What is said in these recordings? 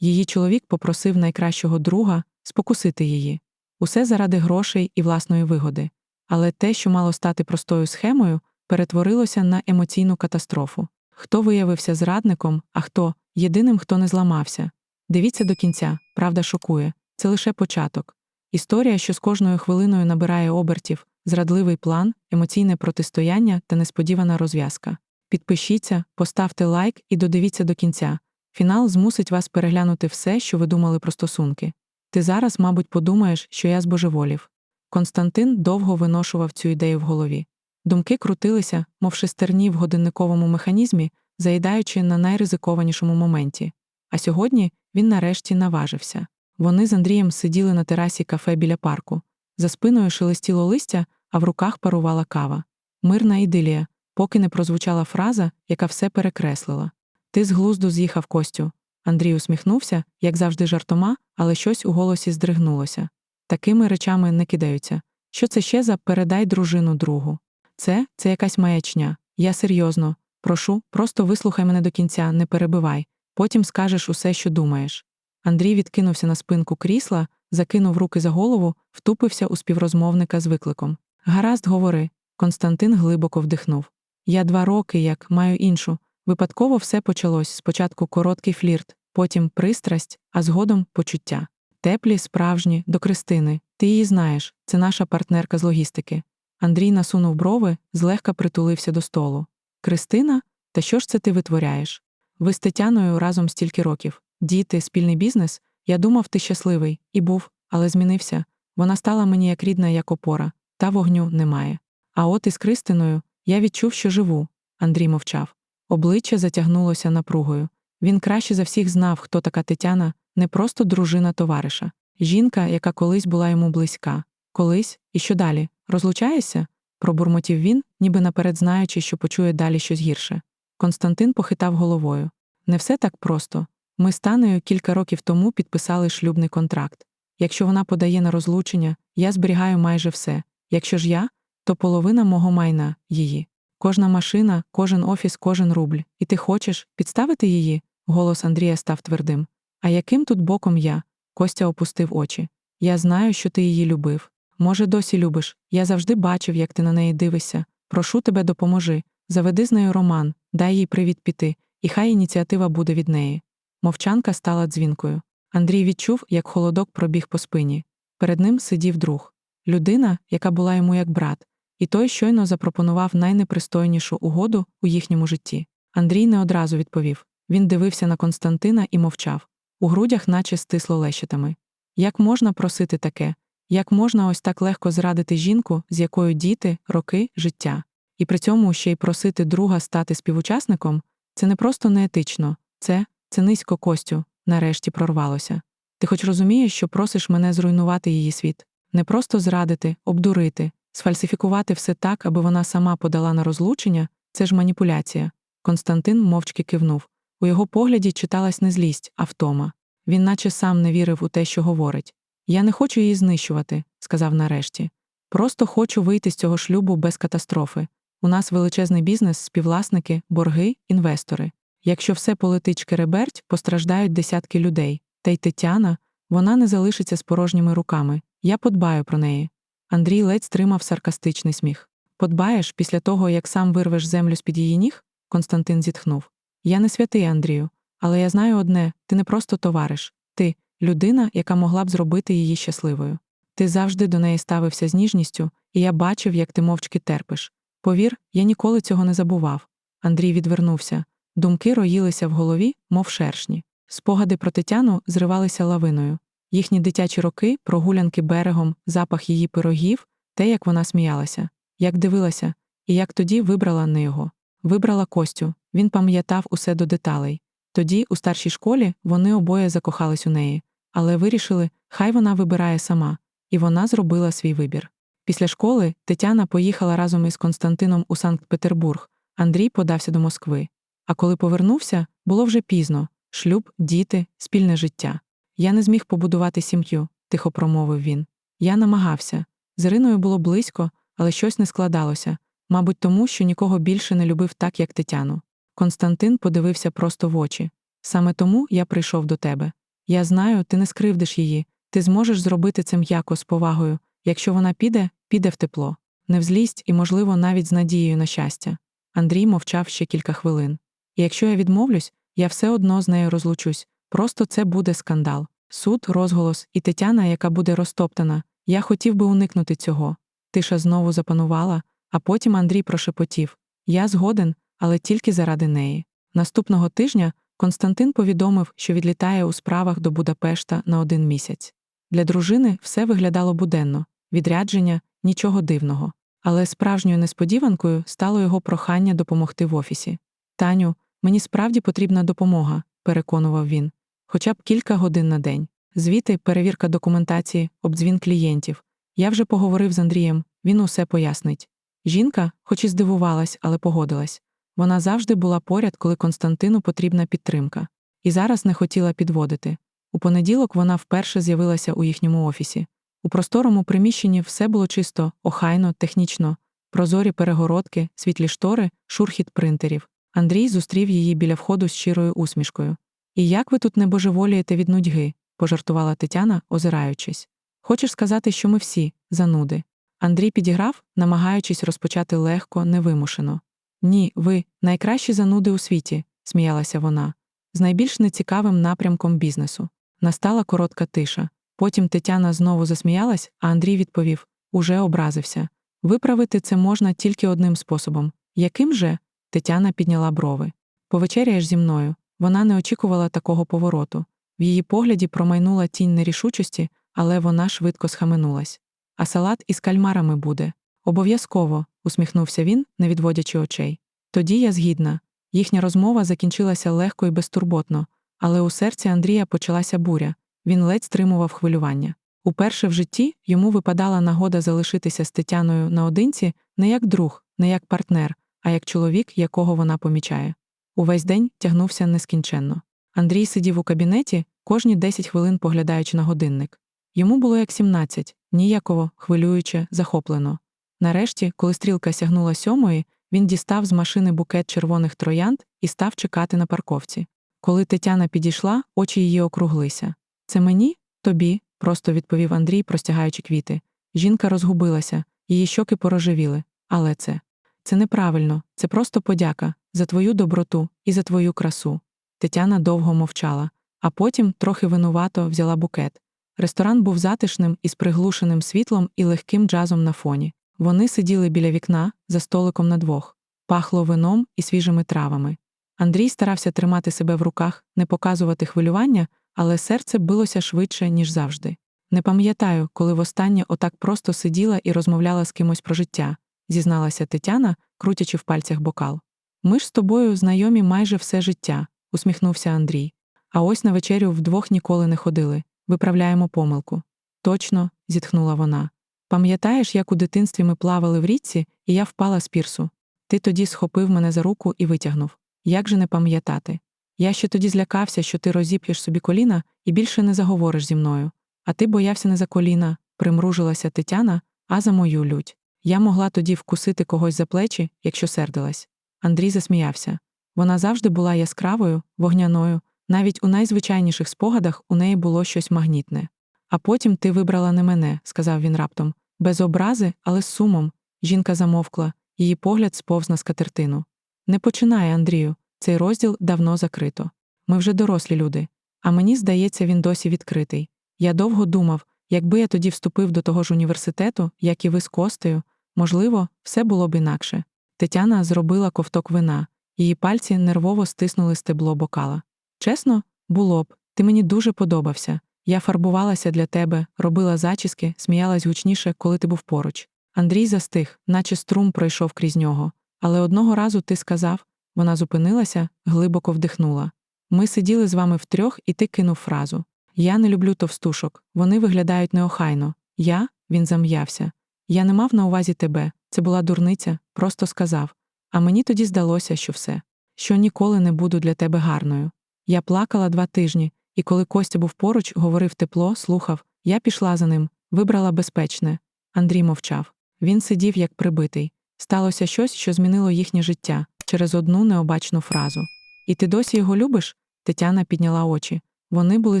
Її чоловік попросив найкращого друга спокусити її. Усе заради грошей і власної вигоди. Але те, що мало стати простою схемою, перетворилося на емоційну катастрофу. Хто виявився зрадником, а хто єдиним, хто не зламався. Дивіться до кінця, правда шокує. Це лише початок. Історія, що з кожною хвилиною набирає обертів, зрадливий план, емоційне протистояння та несподівана розв'язка. Підпишіться, поставте лайк і додивіться до кінця. Фінал змусить вас переглянути все, що ви думали про стосунки. Ти зараз, мабуть, подумаєш, що я збожеволів. Константин довго виношував цю ідею в голові. Думки крутилися, мов шестерні в годинниковому механізмі, заїдаючи на найризикованішому моменті. А сьогодні він нарешті наважився. Вони з Андрієм сиділи на терасі кафе біля парку. За спиною шелестіло листя, а в руках парувала кава. Мирна ідилія, поки не прозвучала фраза, яка все перекреслила. Ти з глузду з'їхав Костю. Андрій усміхнувся, як завжди, жартома, але щось у голосі здригнулося. Такими речами не кидаються. Що це ще за передай дружину другу? Це це якась маячня. Я серйозно. Прошу, просто вислухай мене до кінця, не перебивай, потім скажеш усе, що думаєш. Андрій відкинувся на спинку крісла, закинув руки за голову, втупився у співрозмовника з викликом. Гаразд, говори. Константин глибоко вдихнув. Я два роки, як маю іншу. Випадково все почалось спочатку короткий флірт, потім пристрасть, а згодом почуття. Теплі, справжні, до Кристини. Ти її знаєш, це наша партнерка з логістики. Андрій насунув брови, злегка притулився до столу. Кристина, та що ж це ти витворяєш? Ви з Тетяною разом стільки років. Діти, спільний бізнес. Я думав, ти щасливий, і був, але змінився. Вона стала мені як рідна, як опора, та вогню немає. А от із Кристиною я відчув, що живу. Андрій мовчав. Обличчя затягнулося напругою. Він краще за всіх знав, хто така Тетяна, не просто дружина товариша, жінка, яка колись була йому близька. Колись, і що далі? Розлучаєшся? пробурмотів він, ніби наперед знаючи, що почує далі щось гірше. Константин похитав головою. Не все так просто. Ми з Танею кілька років тому підписали шлюбний контракт. Якщо вона подає на розлучення, я зберігаю майже все. Якщо ж я, то половина мого майна її. Кожна машина, кожен офіс, кожен рубль. І ти хочеш підставити її? Голос Андрія став твердим. А яким тут боком я? Костя опустив очі. Я знаю, що ти її любив. Може, досі любиш. Я завжди бачив, як ти на неї дивишся. Прошу тебе, допоможи. Заведи з нею роман, дай їй привід піти, і хай ініціатива буде від неї. Мовчанка стала дзвінкою. Андрій відчув, як холодок пробіг по спині. Перед ним сидів друг. Людина, яка була йому як брат, і той щойно запропонував найнепристойнішу угоду у їхньому житті. Андрій не одразу відповів. Він дивився на Константина і мовчав. У грудях, наче стисло лещитами. Як можна просити таке? Як можна ось так легко зрадити жінку, з якою діти, роки, життя, і при цьому ще й просити друга стати співучасником? Це не просто неетично, це це низько Костю, нарешті прорвалося. Ти хоч розумієш, що просиш мене зруйнувати її світ, не просто зрадити, обдурити, сфальсифікувати все так, аби вона сама подала на розлучення це ж маніпуляція. Константин мовчки кивнув. У його погляді читалась не злість, а втома. Він наче сам не вірив у те, що говорить. Я не хочу її знищувати, сказав нарешті. Просто хочу вийти з цього шлюбу без катастрофи. У нас величезний бізнес, співвласники, борги, інвестори. Якщо все полетить шкереберть, постраждають десятки людей. Та й Тетяна, вона не залишиться з порожніми руками. Я подбаю про неї. Андрій ледь стримав саркастичний сміх. Подбаєш після того, як сам вирвеш землю з під її ніг? Константин зітхнув. Я не святий, Андрію, але я знаю одне ти не просто товариш, ти людина, яка могла б зробити її щасливою. Ти завжди до неї ставився з ніжністю, і я бачив, як ти мовчки терпиш. Повір, я ніколи цього не забував. Андрій відвернувся. Думки роїлися в голові, мов шершні. Спогади про Тетяну зривалися лавиною. Їхні дитячі роки, прогулянки берегом, запах її пирогів, те, як вона сміялася, як дивилася, і як тоді вибрала не його. Вибрала Костю, він пам'ятав усе до деталей. Тоді, у старшій школі, вони обоє закохались у неї, але вирішили, хай вона вибирає сама, і вона зробила свій вибір. Після школи Тетяна поїхала разом із Константином у Санкт-Петербург, Андрій подався до Москви. А коли повернувся, було вже пізно шлюб, діти, спільне життя. Я не зміг побудувати сім'ю, тихо промовив він. Я намагався. З Іриною було близько, але щось не складалося, мабуть, тому, що нікого більше не любив так, як Тетяну. Константин подивився просто в очі. Саме тому я прийшов до тебе. Я знаю, ти не скривдиш її, ти зможеш зробити це м'яко з повагою. Якщо вона піде, піде в тепло, не в злість і, можливо, навіть з надією на щастя. Андрій мовчав ще кілька хвилин. І якщо я відмовлюсь, я все одно з нею розлучусь. Просто це буде скандал. Суд, розголос і Тетяна, яка буде розтоптана. Я хотів би уникнути цього. Тиша знову запанувала, а потім Андрій прошепотів Я згоден, але тільки заради неї. Наступного тижня Константин повідомив, що відлітає у справах до Будапешта на один місяць. Для дружини все виглядало буденно, відрядження нічого дивного. Але справжньою несподіванкою стало його прохання допомогти в офісі. Таню, мені справді потрібна допомога, переконував він, хоча б кілька годин на день. Звіти, перевірка документації, обдзвін клієнтів. Я вже поговорив з Андрієм, він усе пояснить. Жінка, хоч і здивувалась, але погодилась. Вона завжди була поряд, коли Константину потрібна підтримка, і зараз не хотіла підводити. У понеділок вона вперше з'явилася у їхньому офісі. У просторому приміщенні все було чисто, охайно, технічно, прозорі перегородки, світлі штори, шурхіт принтерів. Андрій зустрів її біля входу з щирою усмішкою. І як ви тут не божеволієте від нудьги? пожартувала Тетяна, озираючись. Хочеш сказати, що ми всі зануди. Андрій підіграв, намагаючись розпочати легко, невимушено. Ні, ви найкращі зануди у світі, сміялася вона, з найбільш нецікавим напрямком бізнесу. Настала коротка тиша. Потім Тетяна знову засміялась, а Андрій відповів уже образився. Виправити це можна тільки одним способом. Яким же? Тетяна підняла брови. Повечеряєш зі мною. Вона не очікувала такого повороту. В її погляді промайнула тінь нерішучості, але вона швидко схаменулась. А салат із кальмарами буде. Обов'язково, усміхнувся він, не відводячи очей. Тоді я згідна. Їхня розмова закінчилася легко і безтурботно, але у серці Андрія почалася буря. Він ледь стримував хвилювання. Уперше в житті йому випадала нагода залишитися з Тетяною наодинці не як друг, не як партнер, а як чоловік, якого вона помічає. Увесь день тягнувся нескінченно. Андрій сидів у кабінеті, кожні 10 хвилин поглядаючи на годинник. Йому було як 17, ніяково, хвилююче, захоплено. Нарешті, коли стрілка сягнула сьомої, він дістав з машини букет червоних троянд і став чекати на парковці. Коли Тетяна підійшла, очі її округлися. Це мені? Тобі, просто відповів Андрій, простягаючи квіти. Жінка розгубилася, її щоки порожевіли. Але це це неправильно, це просто подяка за твою доброту і за твою красу. Тетяна довго мовчала, а потім, трохи винувато, взяла букет. Ресторан був затишним із приглушеним світлом і легким джазом на фоні. Вони сиділи біля вікна за столиком на двох, пахло вином і свіжими травами. Андрій старався тримати себе в руках, не показувати хвилювання, але серце билося швидше, ніж завжди. Не пам'ятаю, коли востаннє отак просто сиділа і розмовляла з кимось про життя, зізналася Тетяна, крутячи в пальцях бокал. Ми ж з тобою знайомі майже все життя, усміхнувся Андрій. А ось на вечерю вдвох ніколи не ходили. Виправляємо помилку. Точно, зітхнула вона. Пам'ятаєш, як у дитинстві ми плавали в річці, і я впала з пірсу. Ти тоді схопив мене за руку і витягнув. Як же не пам'ятати? Я ще тоді злякався, що ти розіп'єш собі коліна і більше не заговориш зі мною. А ти боявся не за коліна, примружилася Тетяна, а за мою лють. Я могла тоді вкусити когось за плечі, якщо сердилась. Андрій засміявся. Вона завжди була яскравою, вогняною, навіть у найзвичайніших спогадах у неї було щось магнітне. А потім ти вибрала не мене, сказав він раптом, без образи, але з сумом. Жінка замовкла, її погляд сповз на скатертину. Не починай, Андрію, цей розділ давно закрито. Ми вже дорослі люди. А мені здається, він досі відкритий. Я довго думав, якби я тоді вступив до того ж університету, як і ви з Костею, можливо, все було б інакше. Тетяна зробила ковток вина, її пальці нервово стиснули стебло бокала. Чесно, було б, ти мені дуже подобався. Я фарбувалася для тебе, робила зачіски, сміялась гучніше, коли ти був поруч. Андрій застиг, наче струм пройшов крізь нього. Але одного разу ти сказав вона зупинилася, глибоко вдихнула. Ми сиділи з вами втрьох, і ти кинув фразу Я не люблю товстушок, вони виглядають неохайно. Я, він зам'явся. Я не мав на увазі тебе, це була дурниця, просто сказав. А мені тоді здалося, що все, що ніколи не буду для тебе гарною. Я плакала два тижні, і коли Костя був поруч, говорив тепло, слухав, я пішла за ним, вибрала безпечне. Андрій мовчав. Він сидів як прибитий. Сталося щось, що змінило їхнє життя через одну необачну фразу. І ти досі його любиш? Тетяна підняла очі. Вони були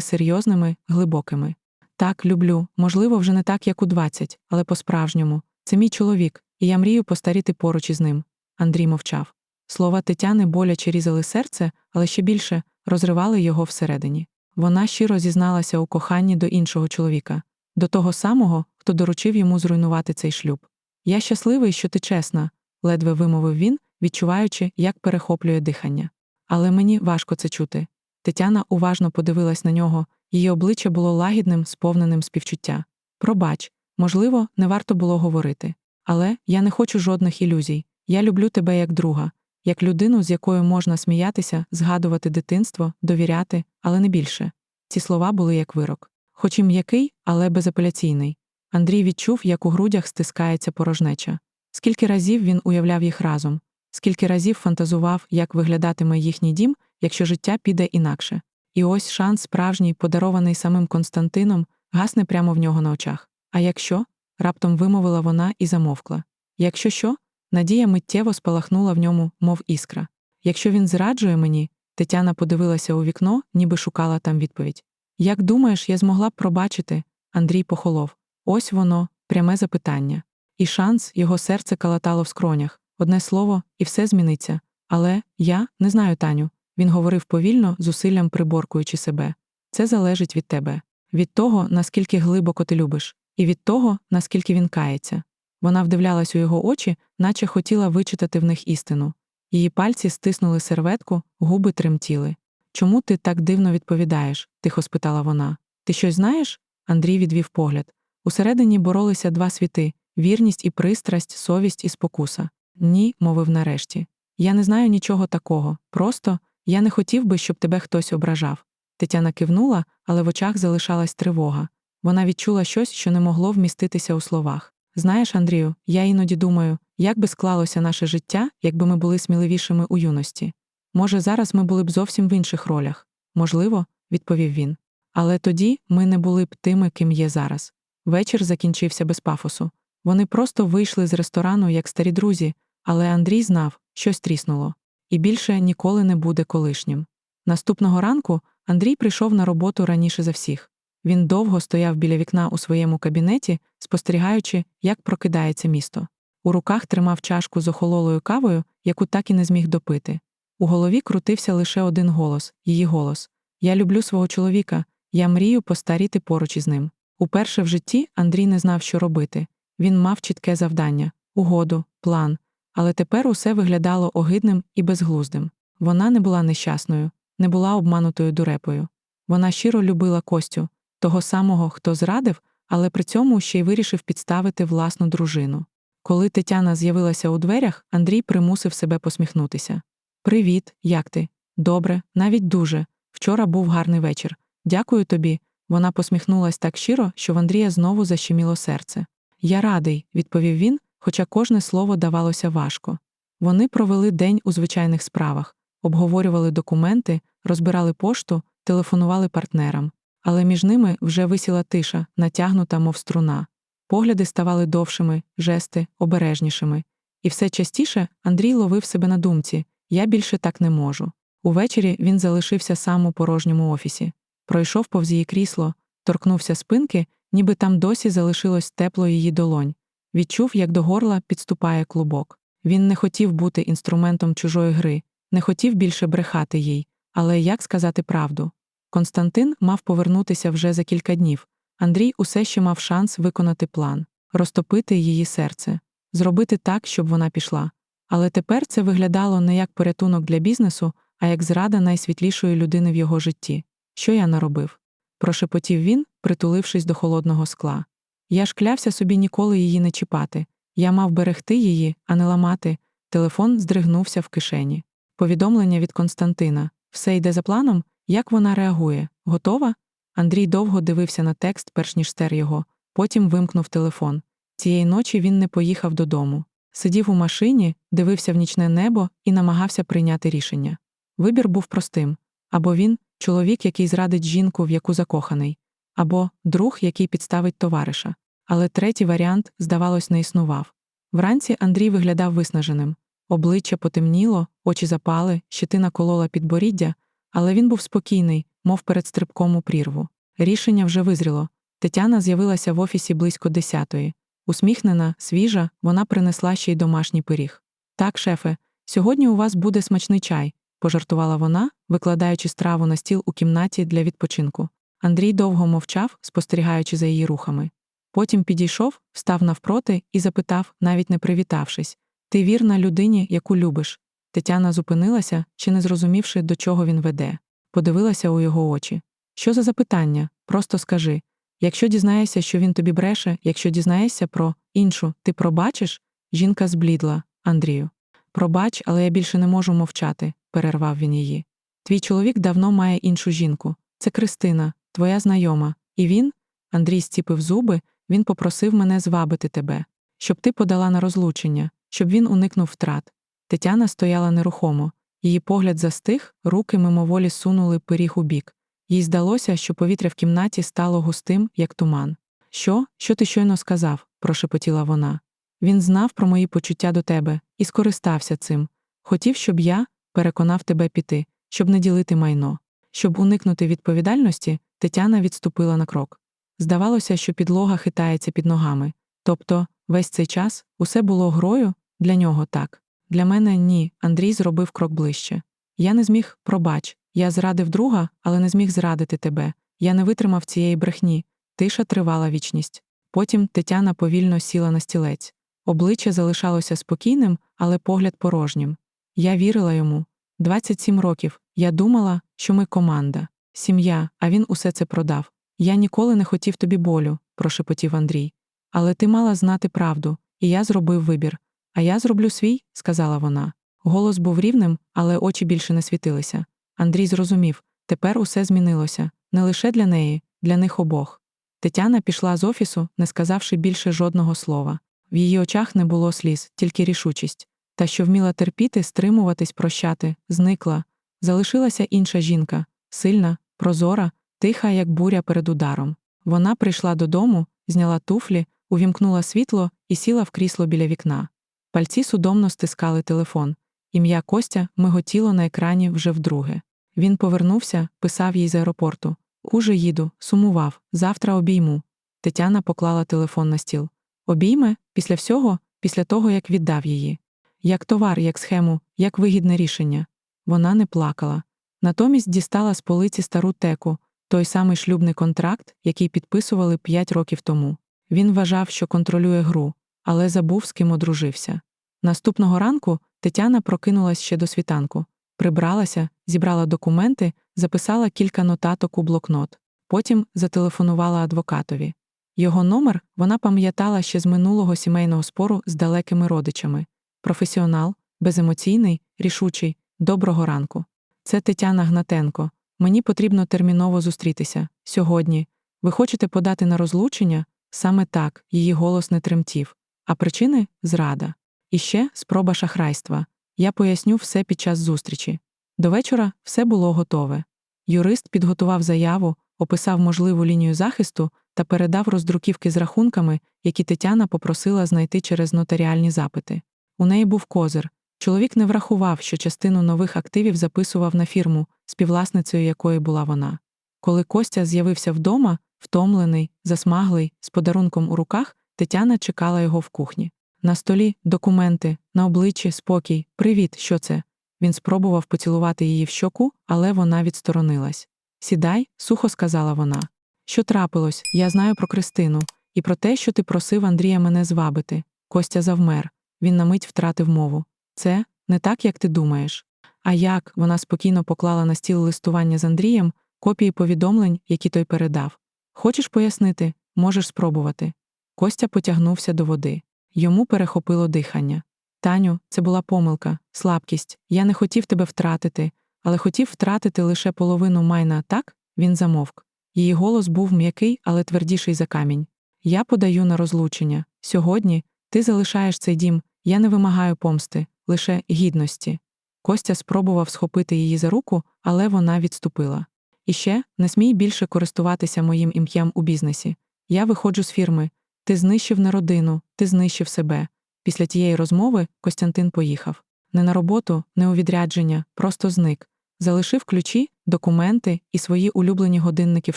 серйозними, глибокими. Так, люблю, можливо, вже не так, як у 20, але по-справжньому. Це мій чоловік, і я мрію постаріти поруч із ним. Андрій мовчав. Слова Тетяни боляче різали серце, але ще більше розривали його всередині. Вона щиро зізналася у коханні до іншого чоловіка, до того самого, хто доручив йому зруйнувати цей шлюб. Я щасливий, що ти чесна, ледве вимовив він, відчуваючи, як перехоплює дихання. Але мені важко це чути. Тетяна уважно подивилась на нього, її обличчя було лагідним, сповненим співчуття. Пробач, можливо, не варто було говорити. Але я не хочу жодних ілюзій. Я люблю тебе як друга, як людину, з якою можна сміятися, згадувати дитинство, довіряти, але не більше. Ці слова були як вирок. Хоч і м'який, але безапеляційний. Андрій відчув, як у грудях стискається порожнеча. Скільки разів він уявляв їх разом, скільки разів фантазував, як виглядатиме їхній дім, якщо життя піде інакше. І ось шанс справжній, подарований самим Константином, гасне прямо в нього на очах. А якщо? Раптом вимовила вона і замовкла. Якщо що? Надія миттєво спалахнула в ньому, мов іскра. Якщо він зраджує мені, Тетяна подивилася у вікно, ніби шукала там відповідь. Як думаєш, я змогла б пробачити? Андрій похолов. Ось воно, пряме запитання. І шанс, його серце калатало в скронях. Одне слово, і все зміниться. Але я не знаю, Таню. Він говорив повільно, зусиллям приборкуючи себе. Це залежить від тебе, від того, наскільки глибоко ти любиш, і від того, наскільки він кається. Вона вдивлялась у його очі, наче хотіла вичитати в них істину. Її пальці стиснули серветку, губи тремтіли. Чому ти так дивно відповідаєш? тихо спитала вона. Ти щось знаєш? Андрій відвів погляд. Усередині боролися два світи вірність і пристрасть, совість і спокуса. Ні, мовив нарешті. Я не знаю нічого такого. Просто я не хотів би, щоб тебе хтось ображав. Тетяна кивнула, але в очах залишалась тривога. Вона відчула щось, що не могло вміститися у словах. Знаєш, Андрію, я іноді думаю, як би склалося наше життя, якби ми були сміливішими у юності. Може, зараз ми були б зовсім в інших ролях. Можливо, відповів він. Але тоді ми не були б тими, ким є зараз. Вечір закінчився без пафосу. Вони просто вийшли з ресторану, як старі друзі, але Андрій знав, щось тріснуло, і більше ніколи не буде колишнім. Наступного ранку Андрій прийшов на роботу раніше за всіх. Він довго стояв біля вікна у своєму кабінеті, спостерігаючи, як прокидається місто. У руках тримав чашку з охололою кавою, яку так і не зміг допити. У голові крутився лише один голос її голос Я люблю свого чоловіка, я мрію постаріти поруч із ним. Уперше в житті Андрій не знав, що робити. Він мав чітке завдання, угоду, план, але тепер усе виглядало огидним і безглуздим. Вона не була нещасною, не була обманутою дурепою. Вона щиро любила Костю, того самого, хто зрадив, але при цьому ще й вирішив підставити власну дружину. Коли Тетяна з'явилася у дверях, Андрій примусив себе посміхнутися. Привіт, як ти? Добре, навіть дуже. Вчора був гарний вечір. Дякую тобі. Вона посміхнулась так щиро, що в Андрія знову защеміло серце. Я радий, відповів він, хоча кожне слово давалося важко. Вони провели день у звичайних справах, обговорювали документи, розбирали пошту, телефонували партнерам. Але між ними вже висіла тиша, натягнута, мов струна. Погляди ставали довшими, жести обережнішими. І все частіше Андрій ловив себе на думці я більше так не можу. Увечері він залишився сам у порожньому офісі, пройшов повз її крісло, торкнувся спинки, ніби там досі залишилось тепло її долонь. Відчув, як до горла підступає клубок. Він не хотів бути інструментом чужої гри, не хотів більше брехати їй, але як сказати правду? Константин мав повернутися вже за кілька днів. Андрій усе ще мав шанс виконати план, розтопити її серце, зробити так, щоб вона пішла. Але тепер це виглядало не як порятунок для бізнесу, а як зрада найсвітлішої людини в його житті. Що я наробив? прошепотів він, притулившись до холодного скла. Я ж клявся собі ніколи її не чіпати. Я мав берегти її, а не ламати. Телефон здригнувся в кишені. Повідомлення від Константина все йде за планом, як вона реагує? Готова? Андрій довго дивився на текст, перш ніж стер його, потім вимкнув телефон. Цієї ночі він не поїхав додому. Сидів у машині, дивився в нічне небо і намагався прийняти рішення. Вибір був простим або він чоловік, який зрадить жінку, в яку закоханий, або друг, який підставить товариша. Але третій варіант, здавалось, не існував. Вранці Андрій виглядав виснаженим. Обличчя потемніло, очі запали, щетина колола підборіддя, але він був спокійний, мов перед стрибком у прірву. Рішення вже визріло. Тетяна з'явилася в офісі близько десятої. Усміхнена, свіжа, вона принесла ще й домашній пиріг. Так, шефе, сьогодні у вас буде смачний чай, пожартувала вона, викладаючи страву на стіл у кімнаті для відпочинку. Андрій довго мовчав, спостерігаючи за її рухами. Потім підійшов, встав навпроти і запитав, навіть не привітавшись Ти вірна людині, яку любиш. Тетяна зупинилася, чи не зрозумівши, до чого він веде, подивилася у його очі. Що за запитання? Просто скажи. Якщо дізнаєшся, що він тобі бреше, якщо дізнаєшся про іншу, ти пробачиш? Жінка зблідла, Андрію. Пробач, але я більше не можу мовчати, перервав він її. Твій чоловік давно має іншу жінку. Це Кристина, твоя знайома. І він, Андрій стіпив зуби, він попросив мене звабити тебе, щоб ти подала на розлучення, щоб він уникнув втрат. Тетяна стояла нерухомо, її погляд застиг, руки мимоволі сунули пиріг у бік. Їй здалося, що повітря в кімнаті стало густим, як туман. Що, що ти щойно сказав? прошепотіла вона. Він знав про мої почуття до тебе і скористався цим. Хотів, щоб я переконав тебе піти, щоб не ділити майно. Щоб уникнути відповідальності, Тетяна відступила на крок. Здавалося, що підлога хитається під ногами. Тобто, весь цей час усе було грою для нього так. Для мене ні. Андрій зробив крок ближче. Я не зміг, пробач, я зрадив друга, але не зміг зрадити тебе. Я не витримав цієї брехні. Тиша тривала вічність. Потім Тетяна повільно сіла на стілець. Обличчя залишалося спокійним, але погляд порожнім. Я вірила йому. 27 років. Я думала, що ми команда, сім'я, а він усе це продав. Я ніколи не хотів тобі болю, прошепотів Андрій. Але ти мала знати правду, і я зробив вибір. А я зроблю свій, сказала вона. Голос був рівним, але очі більше не світилися. Андрій зрозумів тепер усе змінилося не лише для неї, для них обох. Тетяна пішла з офісу, не сказавши більше жодного слова. В її очах не було сліз, тільки рішучість. Та, що вміла терпіти, стримуватись, прощати, зникла. Залишилася інша жінка сильна, прозора, тиха, як буря перед ударом. Вона прийшла додому, зняла туфлі, увімкнула світло і сіла в крісло біля вікна. Пальці судомно стискали телефон. Ім'я Костя миготіло на екрані вже вдруге. Він повернувся, писав їй з аеропорту. Уже їду, сумував, завтра обійму. Тетяна поклала телефон на стіл. Обійме після всього, після того, як віддав її. Як товар, як схему, як вигідне рішення. Вона не плакала. Натомість дістала з полиці стару теку, той самий шлюбний контракт, який підписували п'ять років тому. Він вважав, що контролює гру, але забув, з ким одружився. Наступного ранку Тетяна прокинулась ще до світанку, прибралася, зібрала документи, записала кілька нотаток у блокнот, потім зателефонувала адвокатові. Його номер вона пам'ятала ще з минулого сімейного спору з далекими родичами професіонал, беземоційний, рішучий, доброго ранку. Це Тетяна Гнатенко. Мені потрібно терміново зустрітися. Сьогодні. Ви хочете подати на розлучення? Саме так, її голос не тремтів. А причини зрада. І ще спроба шахрайства. Я поясню все під час зустрічі. До вечора все було готове. Юрист підготував заяву, описав можливу лінію захисту та передав роздруківки з рахунками, які Тетяна попросила знайти через нотаріальні запити. У неї був козир. Чоловік не врахував, що частину нових активів записував на фірму, співвласницею якої була вона. Коли Костя з'явився вдома, втомлений, засмаглий, з подарунком у руках, Тетяна чекала його в кухні. На столі документи, на обличчі спокій. Привіт, що це? Він спробував поцілувати її в щоку, але вона відсторонилась. Сідай, сухо сказала вона. Що трапилось? Я знаю про Кристину і про те, що ти просив Андрія мене звабити. Костя завмер. Він на мить втратив мову. Це не так, як ти думаєш. А як вона спокійно поклала на стіл листування з Андрієм, копії повідомлень, які той передав. Хочеш пояснити, можеш спробувати. Костя потягнувся до води. Йому перехопило дихання. Таню, це була помилка, слабкість. Я не хотів тебе втратити, але хотів втратити лише половину майна, так? Він замовк. Її голос був м'який, але твердіший за камінь. Я подаю на розлучення. Сьогодні ти залишаєш цей дім, я не вимагаю помсти, лише гідності. Костя спробував схопити її за руку, але вона відступила. І ще не смій більше користуватися моїм ім'ям у бізнесі. Я виходжу з фірми. Ти знищив не родину, ти знищив себе. Після тієї розмови Костянтин поїхав. Не на роботу, не у відрядження, просто зник. Залишив ключі, документи і свої улюблені годинники в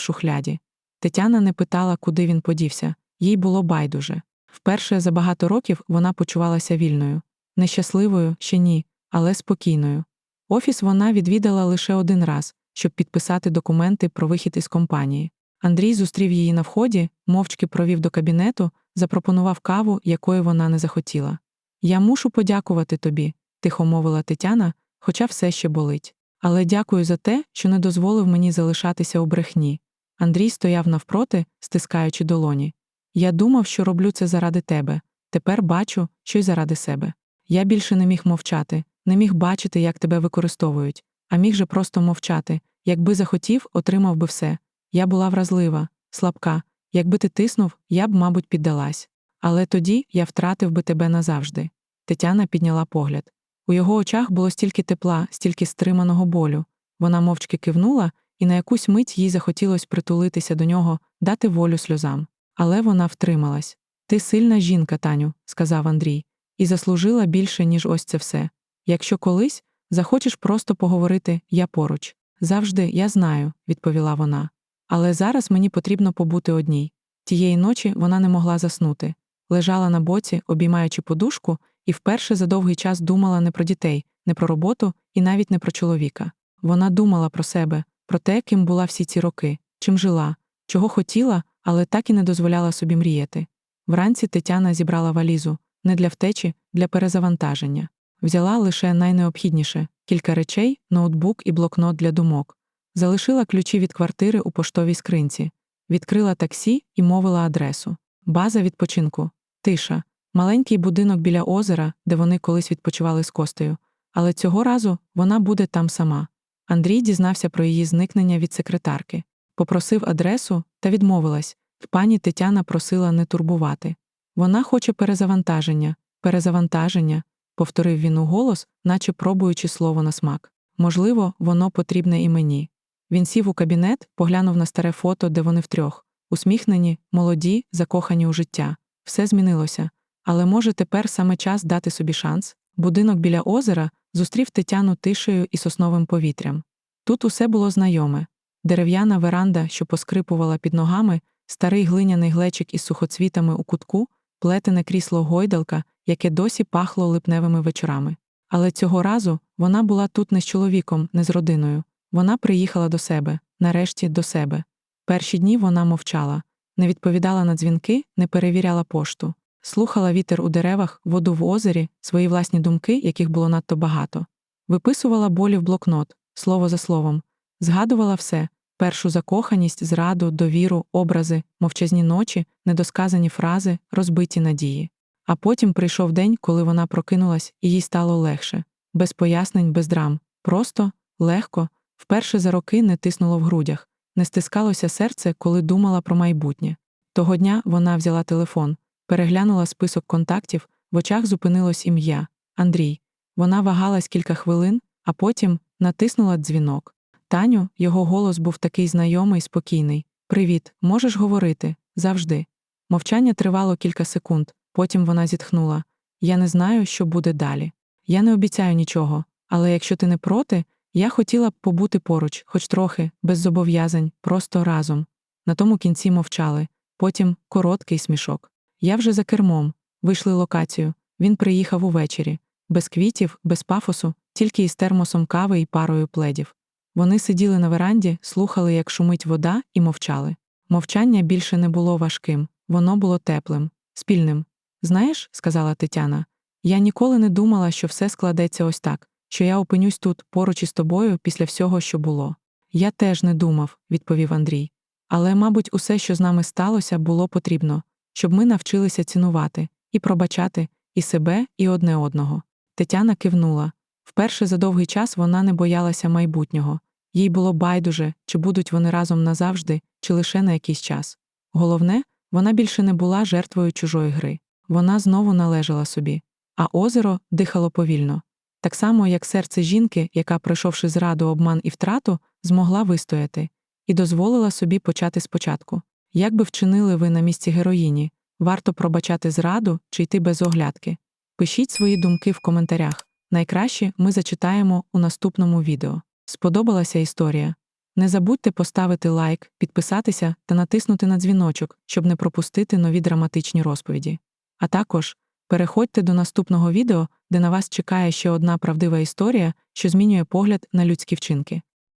шухляді. Тетяна не питала, куди він подівся, їй було байдуже. Вперше за багато років вона почувалася вільною, нещасливою ще ні, але спокійною. Офіс вона відвідала лише один раз, щоб підписати документи про вихід із компанії. Андрій зустрів її на вході, мовчки провів до кабінету, запропонував каву, якої вона не захотіла. Я мушу подякувати тобі, тихо мовила Тетяна, хоча все ще болить. Але дякую за те, що не дозволив мені залишатися у брехні. Андрій стояв навпроти, стискаючи долоні. Я думав, що роблю це заради тебе. Тепер бачу, що й заради себе. Я більше не міг мовчати, не міг бачити, як тебе використовують, а міг же просто мовчати. Якби захотів, отримав би все. Я була вразлива, слабка. Якби ти тиснув, я б, мабуть, піддалась. Але тоді я втратив би тебе назавжди. Тетяна підняла погляд. У його очах було стільки тепла, стільки стриманого болю. Вона мовчки кивнула, і на якусь мить їй захотілося притулитися до нього, дати волю сльозам. Але вона втрималась. Ти сильна жінка, Таню, сказав Андрій, і заслужила більше, ніж ось це все. Якщо колись захочеш просто поговорити, я поруч. Завжди я знаю, відповіла вона. Але зараз мені потрібно побути одній. Тієї ночі вона не могла заснути. Лежала на боці, обіймаючи подушку, і вперше за довгий час думала не про дітей, не про роботу і навіть не про чоловіка. Вона думала про себе, про те, ким була всі ці роки, чим жила, чого хотіла, але так і не дозволяла собі мріяти. Вранці Тетяна зібрала валізу не для втечі, для перезавантаження. Взяла лише найнеобхідніше кілька речей, ноутбук і блокнот для думок. Залишила ключі від квартири у поштовій скринці, відкрила таксі і мовила адресу. База відпочинку, тиша, маленький будинок біля озера, де вони колись відпочивали з Костею. Але цього разу вона буде там сама. Андрій дізнався про її зникнення від секретарки, попросив адресу та відмовилась. Пані Тетяна просила не турбувати. Вона хоче перезавантаження, перезавантаження, повторив він у голос, наче пробуючи слово на смак. Можливо, воно потрібне і мені. Він сів у кабінет, поглянув на старе фото, де вони втрьох, усміхнені, молоді, закохані у життя. Все змінилося. Але може тепер саме час дати собі шанс? Будинок біля озера зустрів Тетяну тишею і сосновим повітрям. Тут усе було знайоме дерев'яна веранда, що поскрипувала під ногами, старий глиняний глечик із сухоцвітами у кутку, плетене крісло гойдалка, яке досі пахло липневими вечорами. Але цього разу вона була тут не з чоловіком, не з родиною. Вона приїхала до себе, нарешті до себе. Перші дні вона мовчала, не відповідала на дзвінки, не перевіряла пошту, слухала вітер у деревах, воду в озері, свої власні думки, яких було надто багато, виписувала болі в блокнот, слово за словом, згадувала все першу закоханість, зраду, довіру, образи, мовчазні ночі, недосказані фрази, розбиті надії. А потім прийшов день, коли вона прокинулась, і їй стало легше, без пояснень, без драм, просто, легко, вперше за роки не тиснуло в грудях, не стискалося серце, коли думала про майбутнє. Того дня вона взяла телефон, переглянула список контактів, в очах зупинилось ім'я Андрій. Вона вагалась кілька хвилин, а потім натиснула дзвінок. Таню, його голос був такий знайомий, спокійний. Привіт, можеш говорити завжди. Мовчання тривало кілька секунд, потім вона зітхнула. Я не знаю, що буде далі. Я не обіцяю нічого, але якщо ти не проти, я хотіла б побути поруч, хоч трохи, без зобов'язань, просто разом. На тому кінці мовчали, потім короткий смішок. Я вже за кермом. Вийшли локацію. Він приїхав увечері, без квітів, без пафосу, тільки із термосом кави і парою пледів. Вони сиділи на веранді, слухали, як шумить вода, і мовчали. Мовчання більше не було важким, воно було теплим, спільним. Знаєш, сказала Тетяна, я ніколи не думала, що все складеться ось так, що я опинюсь тут поруч із тобою після всього, що було. Я теж не думав, відповів Андрій. Але, мабуть, усе, що з нами сталося, було потрібно, щоб ми навчилися цінувати і пробачати і себе, і одне одного. Тетяна кивнула. Вперше за довгий час вона не боялася майбутнього. Їй було байдуже, чи будуть вони разом назавжди, чи лише на якийсь час. Головне, вона більше не була жертвою чужої гри. Вона знову належала собі, а озеро дихало повільно. Так само, як серце жінки, яка, пройшовши зраду, обман і втрату, змогла вистояти, і дозволила собі почати спочатку. Як би вчинили ви на місці героїні, варто пробачати зраду чи йти без оглядки? Пишіть свої думки в коментарях. Найкраще ми зачитаємо у наступному відео. Сподобалася історія? Не забудьте поставити лайк, підписатися та натиснути на дзвіночок, щоб не пропустити нові драматичні розповіді. А також переходьте до наступного відео, де на вас чекає ще одна правдива історія, що змінює погляд на людські вчинки.